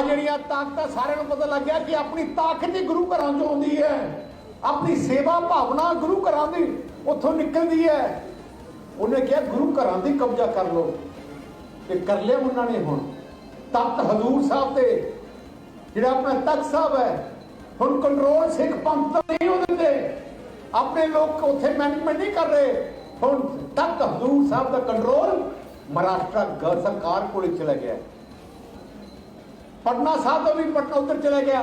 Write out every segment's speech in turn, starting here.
ਆ ਜਿਹੜੀਆਂ ਤਾਕਤਾਂ ਸਾਰਿਆਂ ਨੂੰ ਪਤਾ ਲੱਗ ਗਿਆ ਕਿ ਆਪਣੀ ਤਾਕਤ ਹੀ ਗੁਰੂ ਘਰਾਂ ਚੋਂ ਆਉਂਦੀ ਹੈ। ਆਪਣੀ ਸੇਵਾ ਭਾਵਨਾ ਗੁਰੂ ਘਰਾਂ ਦੀ ਉੱਥੋਂ ਨਿਕਲਦੀ ਹੈ। ਉਹਨੇ ਕਿਹਾ, ਗੁਰੂ ਘਰਾਂ ਦੀ ਕਬਜ਼ਾ ਕਰ ਲਓ। ਤੇ ਕਰ ਲਿਆ ਉਹਨਾਂ ਨੇ ਹੁਣ। ਤਖਤ ਹਜ਼ੂਰ ਸਾਹਿਬ ਤੇ ਜਿਹੜਾ ਆਪਣਾ ਤਖਤ ਸਾਹਿਬ ਹੈ, ਹੁਣ ਕੰਟਰੋਲ ਸਿੱਖ ਪੰਥ ਤੋਂ ਨਹੀਂ ਹੋ ਦਿੰਦੇ। ਆਪਣੇ ਲੋਕ ਉੱਥੇ ਮੈਨੇਜਮੈਂਟ ਨਹੀਂ ਕਰ ਰਹੇ। ਹੁਣ ਤਖਤ ਹਜ਼ੂਰ ਸਾਹਿਬ ਦਾ ਕੰਟਰੋਲ ਮਹਾਰਾਸ਼ਟਰ ਸਰਕਾਰ ਕੋਲ ਚਲਾ ਗਿਆ। ਪਟਨਾ ਸਾਹਿਬ ਤੋਂ ਵੀ ਪਟਨਾ ਉੱਧਰ ਚਲਾ ਗਿਆ।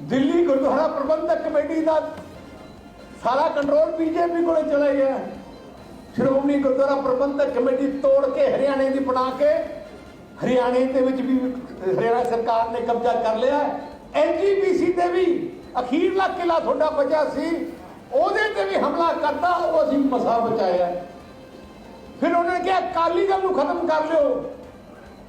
ਦਿੱਲੀ ਗੁਰਦੁਆਰਾ ਪ੍ਰਬੰਧਕ ਕਮੇਟੀ ਦਾ ਸਾਰਾ ਕੰਟਰੋਲ ਬੀਜੇਪੀ ਕੋਲੇ ਚਲਾ ਗਿਆ। ਸ਼੍ਰੋਮਣੀ ਗੁਰਦੁਆਰਾ ਪ੍ਰਬੰਧਕ ਕਮੇਟੀ ਤੋੜ ਕੇ ਹਰਿਆਣੇ ਦੀ ਬਣਾ ਕੇ ਹਰਿਆਣੇ ਦੇ ਵਿੱਚ ਵੀ ਹਰਿਆਣਾ ਸਰਕਾਰ ਨੇ ਕਬਜ਼ਾ ਕਰ ਲਿਆ। ਐਨਜੀਪੀਸੀ ਤੇ ਵੀ ਅਖੀਰਲਾ ਕਿਲਾ ਤੁਹਾਡਾ ਬਚਿਆ ਸੀ। ਉਹਦੇ ਤੇ ਵੀ ਹਮਲਾ ਕਰਤਾ, ਉਹ ਅਸੀਂ ਮਸਾ ਬਚਾਇਆ। ਫਿਰ ਉਹਨੇ ਕਿਹਾ, ਅਕਾਲੀ ਦਲ ਨੂੰ ਖਤਮ ਕਰ ਲਿਓ।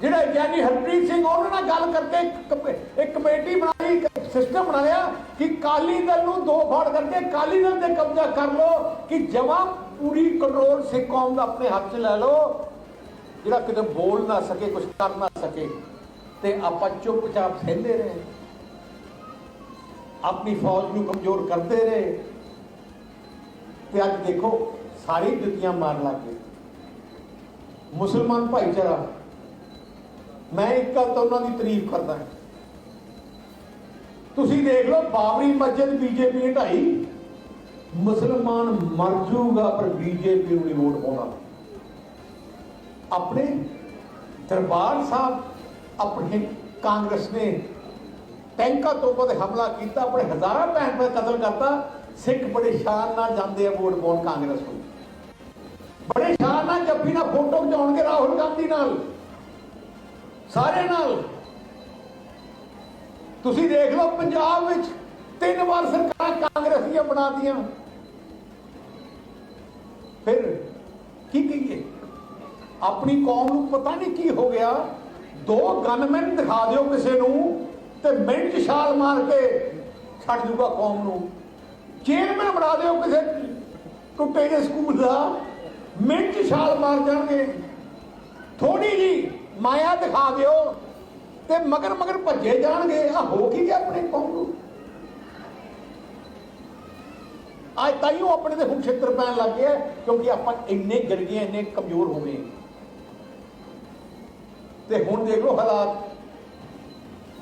ਜਿਹੜਾ ਗਿਆਨੀ ਹਰਪ੍ਰੀਤ ਸਿੰਘ ਉਹਨਾਂ ਨਾਲ ਗੱਲ ਕਰਕੇ ਇੱਕ ਕਮੇਟੀ ਬਣਾਈ ਸਿਸਟਮ ਬਣਾ ਲਿਆ ਕਿ ਕਾਲੀ ਦਲ ਨੂੰ ਦੋ ਫਾੜ ਕਰਕੇ ਕਾਲੀ ਦਲ ਤੇ ਕਬਜ਼ਾ ਕਰ ਲਓ ਕਿ ਜਮਾ ਪੂਰੀ ਕੰਟਰੋਲ ਸਿੱਖ ਕੌਮ ਦਾ ਆਪਣੇ ਹੱਥ 'ਚ ਲੈ ਲਓ। ਜਿਹੜਾ ਕਿਤੇ ਬੋਲ ਨਾ ਸਕੇ ਕੁਝ ਕਰ ਨਾ ਸਕੇ, ਤੇ ਆਪਾਂ ਚੁੱਪਚਾਪ ਸਹਿੰਦੇ ਰਹੇ। ਆਪਣੀ ਫੌਜ ਨੂੰ ਕਮਜ਼ੋਰ ਕਰਦੇ ਰਹੇ। ਤੇ ਅੱਜ ਦੇਖੋ, ਸਾਰੀ ਜੁੱਤੀਆਂ ਮਾਰਨ ਲੱਗ ਗਏ। ਮੁਸਲਮਾਨ ਭਾਈਚਾਰਾ ਮੈਂ ਇੱਕ ਗੱਲ ਤਾਂ ਉਹਨਾਂ ਦੀ ਤਾਰੀਫ ਕਰਦਾ ਤੁਸੀਂ ਦੇਖ ਲਓ, ਬਾਬਰੀ ਮਸਜਿਦ ਬੀਜੇਪੀ ਨੇ ਢਾਈ। ਮੁਸਲਮਾਨ ਮਰ ਜੂਗਾ ਪਰ ਬੀਜੇਪੀ ਨੂੰ ਨਹੀਂ ਵੋਟ ਪਾਉਣਾ। ਆਪਣੇ ਦਰਬਾਰ ਸਾਹਿਬ, ਆਪਣੇ ਕਾਂਗਰਸ ਨੇ ਟੈਂਕਾਂ ਤੋਂ ਤੇ ਹਮਲਾ ਕੀਤਾ, ਆਪਣੇ ਹਜ਼ਾਰਾਂ ਭੈਣ ਭਾਈ ਕਤਲ ਕਰਤਾ। ਸਿੱਖ ਬੜੇ ਸ਼ਾਨ ਨਾਲ ਜਾਂਦੇ ਆ ਵੋਟ ਪਾਉਣ ਕਾਂਗਰਸ ਨੂੰ। ਬੜੇ ਸ਼ਾਨ ਨਾਲ ਜੱਫੀ ਨਾਲ ਫੋਟੋ ਖਿਚਾਉਣਗੇ ਰਾਹੁਲ ਗਾਂਧੀ ਨਾਲ। ਸਾਰੇ ਨਾਲ। ਤੁਸੀਂ ਦੇਖ ਲਓ, ਪੰਜਾਬ ਵਿੱਚ ਤਿੰਨ ਵਾਰ ਸਰਕਾਰਾਂ ਕਾਂਗਰਸੀਆਂ ਬਣਾਤੀਆਂ। ਫਿਰ ਕੀ ਕਹੀਏ? ਆਪਣੀ ਕੌਮ ਨੂੰ ਪਤਾ ਨਹੀਂ ਕੀ ਹੋ ਗਿਆ। ਦੋ ਗਨਮੈਨ ਦਿਖਾ ਦਿਓ ਕਿਸੇ ਨੂੰ ਤੇ ਮਿੰਟ ਛਾਲ ਮਾਰ ਕੇ ਛੱਡ ਜੂਗਾ ਕੌਮ ਨੂੰ। ਚੇਅਰਮੈਨ ਬਣਾ ਦਿਓ ਕਿਸੇ ਟੁੱਟੇ ਜਿਹੇ ਸਕੂਲ ਦਾ। ਮਿੰਟ ਛਾਲ ਮਾਰ ਜਾਣਗੇ। ਥੋੜੀ ਜੀ ਮਾਇਆ ਦਿਖਾ ਦਿਓ ਤੇ ਮਗਰ ਮਗਰ ਭੱਜੇ ਜਾਣਗੇ। ਆ ਹੋ ਕੀ ਗਿਆ ਆਪਣੇ ਕੌਮ ਨੂੰ ਅੱਜ ਤਾਈਓ ਆਪਣੇ ਤੇ ਹੁਣ ਛਿੱਤਰ ਪੈਣ ਲੱਗ ਗਿਆ ਕਿਉਂਕਿ ਆਪਾਂ ਇੰਨੇ ਗਿਰ ਗਏ ਇੰਨੇ ਕਮਜ਼ੋਰ ਹੋ ਗਏ। ਤੇ ਹੁਣ ਦੇਖ ਲਓ ਹਾਲਾਤ।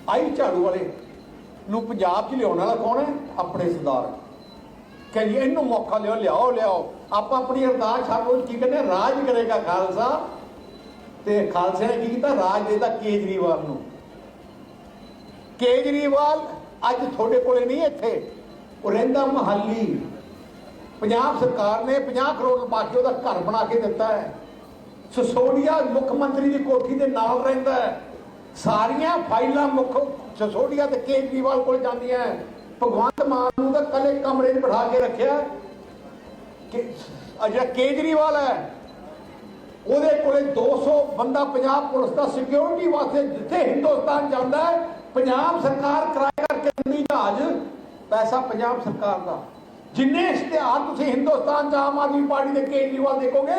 ਆਈ ਝਾੜੂ ਵਾਲੇ ਨੂੰ ਪੰਜਾਬ 'ਚ ਲਿਆਉਣ ਵਾਲਾ ਕੌਣ ਹੈ? ਆਪਣੇ ਸਰਦਾਰ। ਕਹਿੰਦੇ, ਇਹਨੂੰ ਮੌਕਾ ਲਿਓ, ਲਿਆਓ ਲਿਆਓ। ਆਪਾਂ ਆਪਣੀ ਅਰਦਾਸ ਛੱਡ ਰੋਜ਼ ਕੀ ਕਹਿੰਦੇ ਰਾਜ ਕਰੇਗਾ ਖਾਲਸਾ। ਤੇ ਖਾਲਸੇ ਨੇ ਕੀ ਕੀਤਾ? ਰਾਜ ਦੇਤਾ ਕੇਜਰੀਵਾਲ ਨੂੰ। ਕੇਜਰੀਵਾਲ ਅੱਜ ਤੁਹਾਡੇ ਕੋਲੇ ਨਹੀਂ ਇੱਥੇ। ਉਹ ਰਹਿੰਦਾ ਮਹਾਲੀ। ਪੰਜਾਬ ਸਰਕਾਰ ਨੇ 50 ਕਰੋੜ ਰੁਪਏ ਕੇ ਉਹਦਾ ਘਰ ਬਣਾ ਕੇ ਦਿੱਤਾ ਹੈ। ਸਸੋਡੀਆ ਮੁੱਖ ਮੰਤਰੀ ਦੀ ਕੋਠੀ ਦੇ ਨਾਲ ਰਹਿੰਦਾ ਹੈ। ਸਾਰੀਆਂ ਫਾਈਲਾਂ ਮੁੱਖ ਸਸੋਡੀਆ ਤੇ ਕੇਜਰੀਵਾਲ ਕੋਲ ਜਾਂਦੀਆਂ ਭਗਵੰਤ ਮਾਨ ਨੂੰ ਤਾਂ ਕੱਲੇ ਕਮਰੇ 'ਚ ਬਿਠਾ ਕੇ ਰੱਖਿਆ। ਕਿ ਜਿਹੜਾ ਕੇਜਰੀਵਾਲ ਹੈ ਉਹਦੇ ਕੋਲੇ 200 ਬੰਦਾ ਪੰਜਾਬ ਪੁਲਿਸ ਦਾ ਸਿਕਿਉਰਿਟੀ ਵਾਸਤੇ ਜਿੱਥੇ ਹਿੰਦੁਸਤਾਨ ਜਾਂਦਾ ਹੈ, ਪੰਜਾਬ ਸਰਕਾਰ ਕਿਰਾਏ ਕਰਕੇ ਦਿੰਦੀ ਜਹਾਜ਼, ਪੈਸਾ ਪੰਜਾਬ ਸਰਕਾਰ ਦਾ। ਜਿੰਨੇ ਇਸ਼ਤਿਹਾਰ ਤੁਸੀਂ ਹਿੰਦੁਸਤਾਨ ਚ ਆਮ ਆਦਮੀ ਪਾਰਟੀ ਦੇ ਕੇਜਰੀਵਾਲ ਦੇਖੋਗੇ,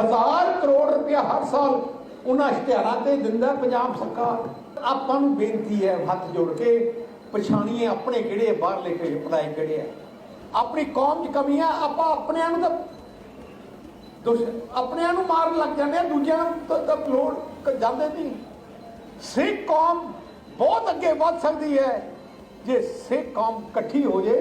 ਹਜ਼ਾਰ ਕਰੋੜ ਰੁਪਇਆ ਹਰ ਸਾਲ ਉਹਨਾਂ ਇਸ਼ਤਿਹਾਰਾਂ ਤੇ ਦਿੰਦਾ ਪੰਜਾਬ ਸਰਕਾਰ। ਆਪਾਂ ਨੂੰ ਬੇਨਤੀ ਹੈ ਹੱਥ ਜੋੜ ਕੇ ਪਛਾਣੀਏ ਆਪਣੇ ਕਿਹੜੇ ਬਾਹਰਲੇ ਕਿਹੜੇ ਪੜਾਈ ਕਿਹੜੇ ਆ। ਆਪਣੀ ਕੌਮ 'ਚ ਕਮੀਆਂ ਆਪਾਂ ਆਪਣਿਆਂ ਨੂੰ ਤਾਂ ਦੁਸ਼ ਆਪਣਿਆਂ ਨੂੰ ਮਾਰਨ ਲੱਗ ਜਾਂਦੇ ਆ, ਦੂਜਿਆਂ ਨੂੰ ਤਾਂ ਲੋੜ ਜਾਂਦੇ ਨਹੀਂ। ਸਿੱਖ ਕੌਮ ਬਹੁਤ ਅੱਗੇ ਵੱਧ ਸਕਦੀ ਹੈ। ਜੇ ਸਿੱਖ ਕੌਮ ਇਕੱਠੀ ਹੋ ਜੇ